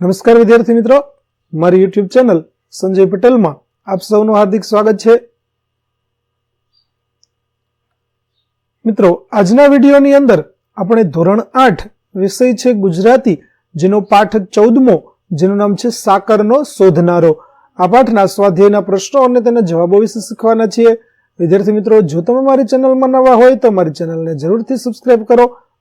નમસ્કાર વિદ્યાર્થી મિત્રો. મારી યુટ્યુબ ચેનલ સંજય પટેલમાં આપ સૌનું હાર્દિક સ્વાગત છે. મિત્રો, આજના વિડીયોની અંદર આપણે ધોરણ આઠ વિષય છે ગુજરાતી, જેનો પાઠ ચૌદમો, જેનું નામ છે સાકરનો શોધનારો. આ પાઠના સ્વાધ્યાયના પ્રશ્નો અને તેના જવાબો વિશે શીખવાના છીએ. વિદ્યાર્થી મિત્રો, જો તમે મારી ચેનલમાં નવા હોય તો મારી ચેનલને જરૂરથી સબસ્ક્રાઇબ કરો.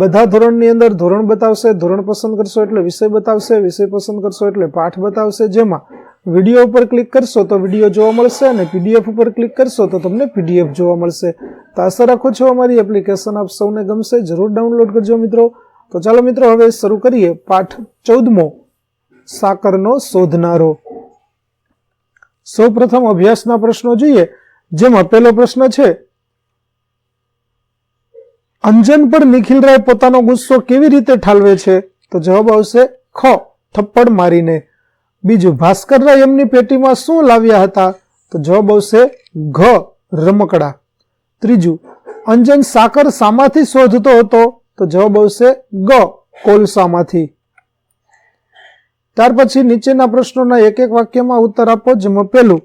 બધા ધોરણની અંદર ધોરણ બતાવશે, ધોરણ પસંદ કરશો એટલે વિષય બતાવશે, વિષય પસંદ કરશો એટલે પાઠ બતાવશે. જેમાં વીડિયો ઉપર ક્લિક કરશો તો વીડિયો જોવા મળશે અને પીડીએફ ઉપર ક્લિક કરશો તો તમને પીડીએફ જોવા મળશે. તો આશા રાખું છું અમારી એપ્લિકેશન આપ સૌને ગમશે, જરૂર ડાઉનલોડ કરજો મિત્રો. તો ચાલો મિત્રો હવે શરૂ કરીએ પાઠ ચૌદમો, સાકરનો શોધનારો. સૌ પ્રથમ અભ્યાસના પ્રશ્નો જોઈએ, જેમાં પહેલો પ્રશ્ન છે અંજન પર નિખિલરાય પોતાનો ગુસ્સો કેવી રીતે ઠાલવે છે? તો જવાબ આવશે, ખ, થપ્પડ મારીને. બીજું ભાસ્કરરાય એમની પેટીમાં શું લાવ્યા હતા? તો જવાબ આવશે, ઘ, રમકડા. ત્રીજું, અંજન સાકર સામાથી શોધતો હતો? તો જવાબ આવશે, ગ કોલસામાંથી ત્યાર પછી નીચેના પ્રશ્નોના એક એક વાક્યમાં ઉત્તર આપો, જેમાં પહેલું,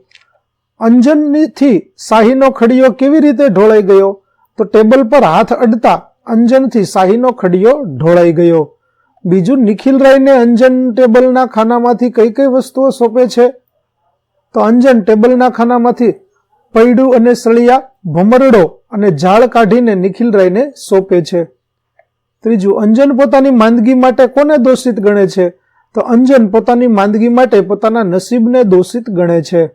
અંજનથી શાહીનો ખડીયો કેવી રીતે ઢોળાઈ ગયો? તો ટેબલ પર હાથ અડતા અંજનથી શાહીનો ખડિયો ઢોળાઈ ગયો. બીજું નિખિલ રાયને અંજન ટેબલના ખાનામાંથી કઈ કઈ વસ્તુઓ સોંપે છે? તો અંજન ટેબલના ખાનામાંથી પૈડું અને સળિયા, ભમરડો અને ઝાડ કાઢીને નિખિલરાયને સોંપે છે. ત્રીજું, અંજન પોતાની માંદગી માટે કોને દોષિત ગણે છે? તો અંજન પોતાની માંદગી માટે પોતાના નસીબને દોષિત ગણે છે.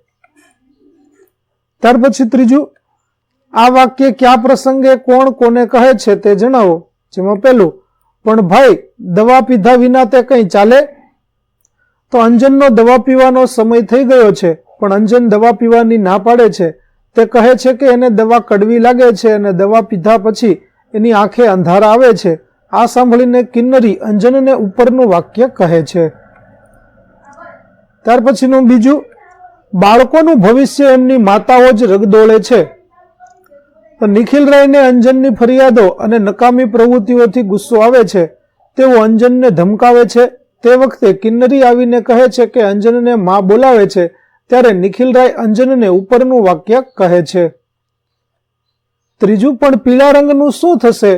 ત્યાર પછી ત્રીજું આ વાક્ય કયા પ્રસંગે કોણ કોને કહે છે તે જણાવો. જેમાં પેલું પણ ભાઈ, દવા પીધા વિના તે કંઈ ચાલે? તો અંજનનો દવા પીવાનો સમય થઈ ગયો છે, પણ અંજન દવા પીવાની ના પાડે છે. તે કહે છે કે એને દવા કડવી લાગે છે અને દવા પીધા પછી એની આંખે અંધારા આવે છે. આ સાંભળીને કિન્નરી અંજનને ઉપરનું વાક્ય કહે છે. ત્યાર પછીનું બીજું, બાળકોનું ભવિષ્ય એમની માતાઓ જ રગદોળે છે. તો નિખિલરાયને અંજનની ફરિયાદો અને નકામી પ્રવૃત્તિઓથી ગુસ્સો આવે છે, તેઓ અંજનને ધમકાવે છે. તે વખતે કિન્નરી આવીને કહે છે કે અંજનને માં બોલાવે છે, ત્યારે નિખિલરાય અંજનને ઉપરનું વાક્ય કહે છે. ત્રીજું પણ પીળા રંગનું શું થશે?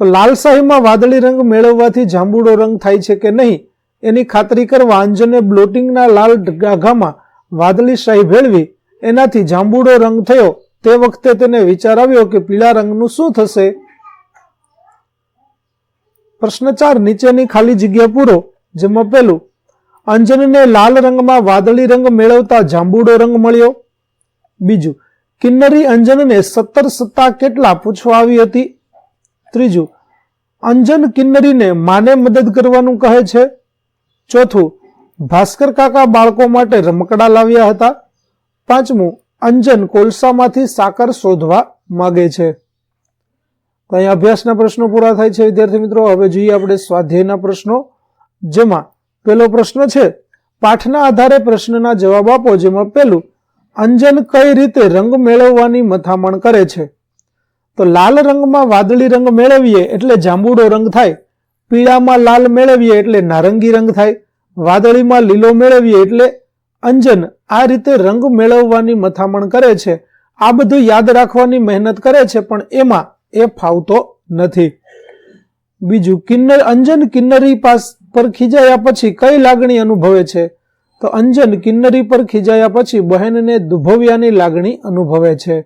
તો લાલશાહીમાં વાદળી રંગ મેળવવાથી જાંબુડો રંગ થાય છે કે નહીં, એની ખાતરી કરવા અંજને બ્લોટિંગના લાલ ગાઘામાં વાદળી શાહી ભેળવી, એનાથી જાંબુડો રંગ થયો તે વખતે તેને વિચાર આવ્યો કે પીળા રંગનું શું થશે? પ્રશ્ન ચાર, નીચેની ખાલી જગ્યા પૂરો, જેમાં પેલું અંજનને લાલ રંગમાં વાદળી રંગ મેળવતા જાંબુડો રંગ મળ્યો. બીજું, કિન્નરી અંજનને સત્તર સત્તા કેટલા પૂછવા આવી હતી? ત્રીજું, અંજન કિન્નરીને માને મદદ કરવાનું કહે છે? ચોથું, ભાસ્કર કાકા બાળકો માટે રમકડા લાવ્યા હતા? પાંચમું અંજન કોલસામાંથી સાકર શોધવા માગે છે. તો અહીં અભ્યાસના પ્રશ્નો પૂરા થાય છે, વિદ્યાર્થી મિત્રો. હવે જોઈએ આપણે સ્વાધ્યાયના પ્રશ્નો. જેમાં પહેલો પ્રશ્ન છે, પાઠના આધારે પ્રશ્નના જવાબ આપો, જેમાં પહેલું, અંજન કઈ રીતે રંગ મેળવવાની મથામણ કરે છે? તો લાલ રંગમાં વાદળી રંગ મેળવીએ એટલે જાંબુડો રંગ થાય. પીળામાં લાલ મેળવીએ એટલે નારંગી રંગ થાય. વાદળીમાં લીલો મેળવીએ એટલે અંજન આ રીતે રંગ મેળવવાની મથામણ કરે છે. આ બધું યાદ રાખવાની મહેનત કરે છે, પણ એમાં એ ફાવતો નથી. બીજું, કિન્નર અંજન કિન્નરી પાસ પર ખીજાયા પછી કઈ લાગણી અનુભવે છે? તો અંજન કિન્નરી પર ખીજાયા પછી બહેનને દુભવ્યાની લાગણી અનુભવે છે.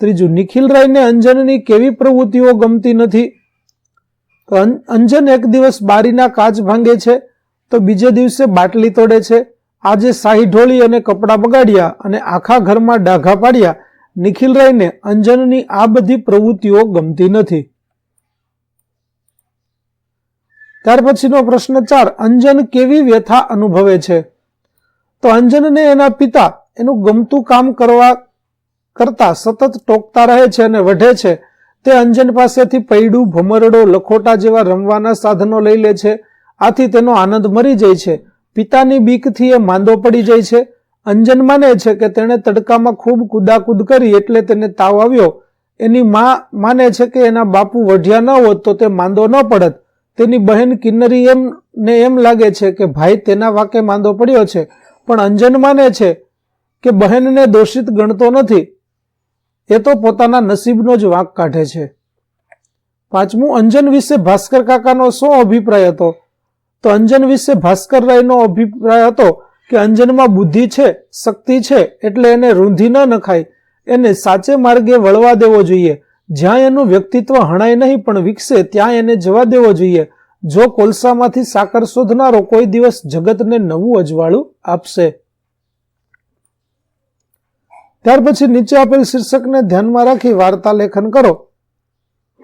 ત્રીજું, નિખિલ રાયને અંજનની કેવી પ્રવૃત્તિઓ ગમતી નથી? અંજન એક દિવસ બારીના કાચ ભાંગે છે, તો બીજે દિવસે બાટલી તોડે છે. આજે શાહી ઢોળી અને કપડાં બગાડ્યા અને આખા ઘરમાં ડાઘા પાડ્યા નિખિલરાયને અંજનની આ બધી પ્રવૃત્તિઓ ગમતી નથી. ત્યાર પછીનો પ્રશ્ન ચાર, અંજન કેવી વ્યથા અનુભવે છે? તો અંજનને એના પિતા એનું ગમતું કામ કરવા કરતા સતત ટોકતા રહે છે અને વઢે છે. તે અંજન પાસેથી પૈડું, ભમરડો, લખોટા જેવા રમવાના સાધનો લઈ લે છે. આથી તેનો આનંદ મરી જાય છે. પિતાની બીકથી એ માંદો પડી જાય છે. અંજન માને છે કે તેણે તડકામાં ખૂબ કુદાકુદ કરી એટલે તેને તાવ આવ્યો. એની માં માને છે કે એના બાપુ વઢિયા ન હોત તો તે માંદો ન પડત. તેની બહેન કિન્નરી એમ ને એમ લાગે છે કે ભાઈ તેના વાકે માંદો પડ્યો છે. પણ અંજન માને છે કે બહેનને દોષિત ગણતો નથી. એ તો પોતાના નસીબનો જ વાંક કાઢે છે. પાંચમું, અંજન વિશે ભાસ્કર કાકાનો શું અભિપ્રાય હતો? તો અંજન વિશે ભાસ્કર રાયનો અભિપ્રાય હતો કે અંજનમાં બુદ્ધિ છે, શક્તિ છે, એટલે એને રૂંધી ન નખાય. એને સાચે માર્ગે વળવા દેવો જોઈએ. જ્યાં એનું વ્યક્તિત્વ હણાય નહીં પણ વિકસે, ત્યાં એને જવા દેવો જોઈએ. જો કોલસામાંથી સાકર શોધનારો કોઈ દિવસ જગતને નવું અજવાળું આપશે. ત્યાર પછી નીચે આપેલ શીર્ષકને ધ્યાનમાં રાખી વાર્તા લેખન કરો.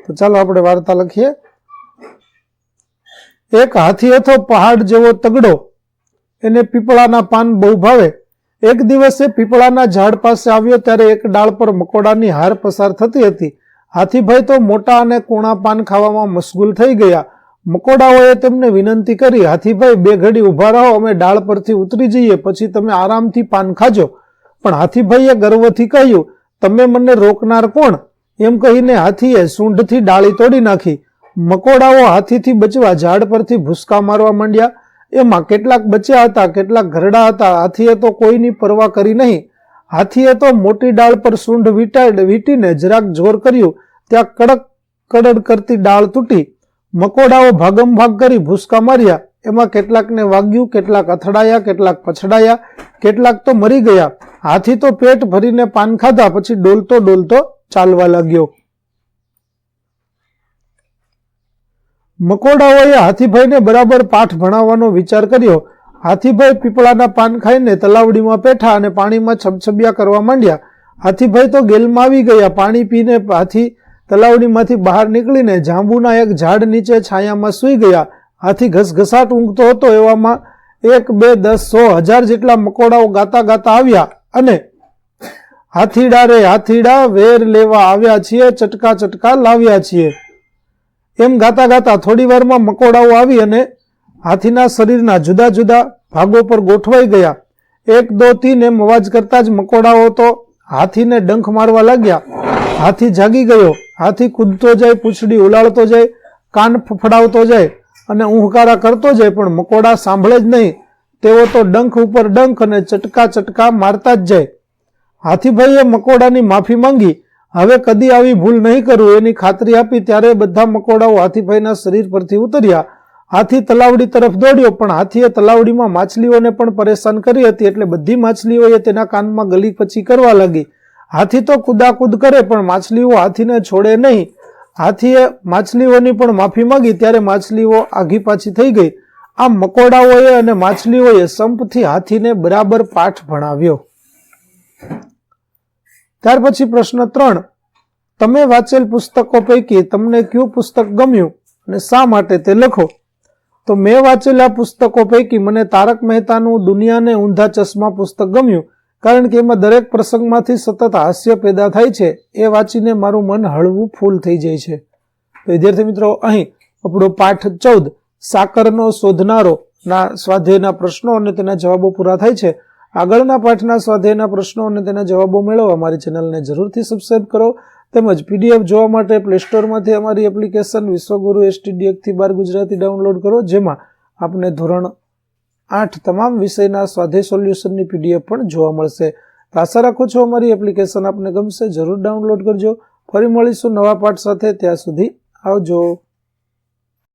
તો ચાલો આપણે વાર્તા લખીએ. એક હાથી હતો પહાડ જેવો તગડો. એને પીપળાના પાન બહુ ભાવે. એક દિવસે પીપળાના ઝાડ પાસે આવ્યો ત્યારે એક ડાળ પર મકોડાની હાર પસાર થતી હતી. હાથીભાઈ તો મોટા અને કોણા પાન ખાવામાં મશગુલ થઈ ગયા. મકોડાઓએ તેમને વિનંતી કરી, હાથીભાઈ, બે ઘડી ઊભા રહો, અમે ડાળ પરથી ઉતરી જઈએ, પછી તમે આરામથી પાન ખાજો. પણ હાથીભાઈએ ગર્વથી કહ્યું, તમે મને રોકનાર કોણ? એમ કહીને હાથીએ સૂંઢથી ડાળી તોડી નાખી. મકોડાઓ હાથીથી બચવા, ઝાડ પરથી ભૂસકા મારવા માંડ્યા. એમાં કેટલાક બચ્યા હતા, કેટલાક ઘરડા હતા. હાથીએ તો કોઈની પરવા કરી નહીં. હાથીએ તો મોટી ડાળ પર સૂંઢ વીંટાડ, વીંટીને જરાક જોર કર્યું. ત્યાં કડક કડડ કરતી ડાળ તૂટી. મકોડાઓ ભાગમ ભાગ કરી ભૂસકા માર્યા. એમાં કેટલાકને વાગ્યું, કેટલાક અથડાયા, કેટલાક પછડાયા, કેટલાક તો મરી ગયા. હાથી તો પેટ ભરીને પાન ખાધા, પછી ડોલતો ડોલતો ચાલવા લાગ્યો. મકોડાઓએ હાથીભાઈને બરાબર પાઠ ભણાવવાનો વિચાર કર્યો. હાથીભાઈ પીપળાના પાન ખાઈને તલાવડીમાં પેઠા અને પાણીમાં છબછબિયા કરવા માંડ્યા. હાથીભાઈ તો ગેલમાં આવી ગયા. પાણી પીને હાથી તલાવડીમાંથી બહાર નીકળીને જાંબુના એક ઝાડ નીચે છાયામાં સૂઈ ગયા. હાથી ઘસઘસાટ ઊંઘતો હતો એવામાં એક, બે, દસ, સો, હજાર જેટલા મકોડાઓ ગાતા ગાતા આવ્યા અને હાથીડા રે હાથીડા વેર લેવા આવ્યા છીએ, ચટકા ચટકા લાવ્યા છીએ. એમ ગાતા ગાતા થોડી વારમાં મકોડાઓ આવી અને હાથીના શરીરના જુદા જુદા ભાગો પર ગોઠવાઈ ગયા. એક, દો, તીન એમ અવાજ કરતા જ મકોડાઓ તો હાથીને ડંખ મારવા લાગ્યા. હાથી જાગી ગયો. હાથી કૂદતો જાય, પૂંછડી ઉલાળતો જાય, કાન ફફડાવતો જાય અને ઊંહકારા કરતો જાય, પણ મકોડા સાંભળે જ નહીં. તેઓ તો ડંખ ઉપર ડંખ અને ચટકા ચટકા મારતા જ જાય. હાથીભાઈએ મકોડાની માફી માંગી. હવે કદી આવી ભૂલ નહીં કરું, એની ખાતરી આપી ત્યારે બધા મકોડાઓ હાથીભાઈના શરીર પરથી ઉતર્યા. હાથી તલાવડી તરફ દોડ્યો, પણ હાથીએ તલાવડીમાં માછલીઓને પણ પરેશાન કરી હતી, એટલે બધી માછલીઓએ તેના કાનમાં ગલી પછી કરવા લાગી. હાથી તો કુદાકુદ કરે, પણ માછલીઓ હાથીને છોડે નહીં. હાથીએ માછલીઓની પણ માફી માંગી, ત્યારે માછલીઓ આઘી પાછી થઈ ગઈ. આમ મકોડાઓએ અને માછલીઓએ સંપથી હાથીને બરાબર પાઠ ભણાવ્યો. ત્યાર પછી પ્રશ્ન ત્રણ. તમે વાંચેલ પુસ્તકો પૈકી તમને કયું પુસ્તક ગમ્યું અને શા માટે તે લખો? તો મેં વાંચેલા પુસ્તકો પૈકી મને તારક મહેતાનું દુનિયાને ઊંધા ચશ્મા પુસ્તક ગમ્યું, કારણ કે એમાં દરેક પ્રસંગમાંથી સતત હાસ્ય પેદા થાય છે. એ વાંચીને મારું મન હળવું ફૂલ થઈ જાય છે. વિદ્યાર્થી મિત્રો, અહીં આપણો પાઠ ચૌદ. સાકરનો શોધનારો ના સ્વાધ્યાયના પ્રશ્નો અને તેના જવાબો પૂરા થાય છે. આગળના પાઠના સ્વાધ્યાયના પ્રશ્નો અને તેના જવાબો મેળવવા અમારી ચેનલને જરૂરથી સબસ્ક્રાઇબ કરો. તેમજ પીડીએફ જોવા માટે પ્લે સ્ટોરમાંથી અમારી એપ્લિકેશન વિશ્વગુરુ એસટીડીએકથી બાર ગુજરાતી ડાઉનલોડ કરો. જેમાં આપને ધોરણ આઠ તમામ વિષયના સ્વાધ્યાય સોલ્યુશનની પીડીએફ પણ જોવા મળશે. આશા રાખું છું અમારી એપ્લિકેશન આપને ગમશે. જરૂર ડાઉનલોડ કરજો. ફરી મળીશું નવા પાઠ સાથે. ત્યાં સુધી આવજો.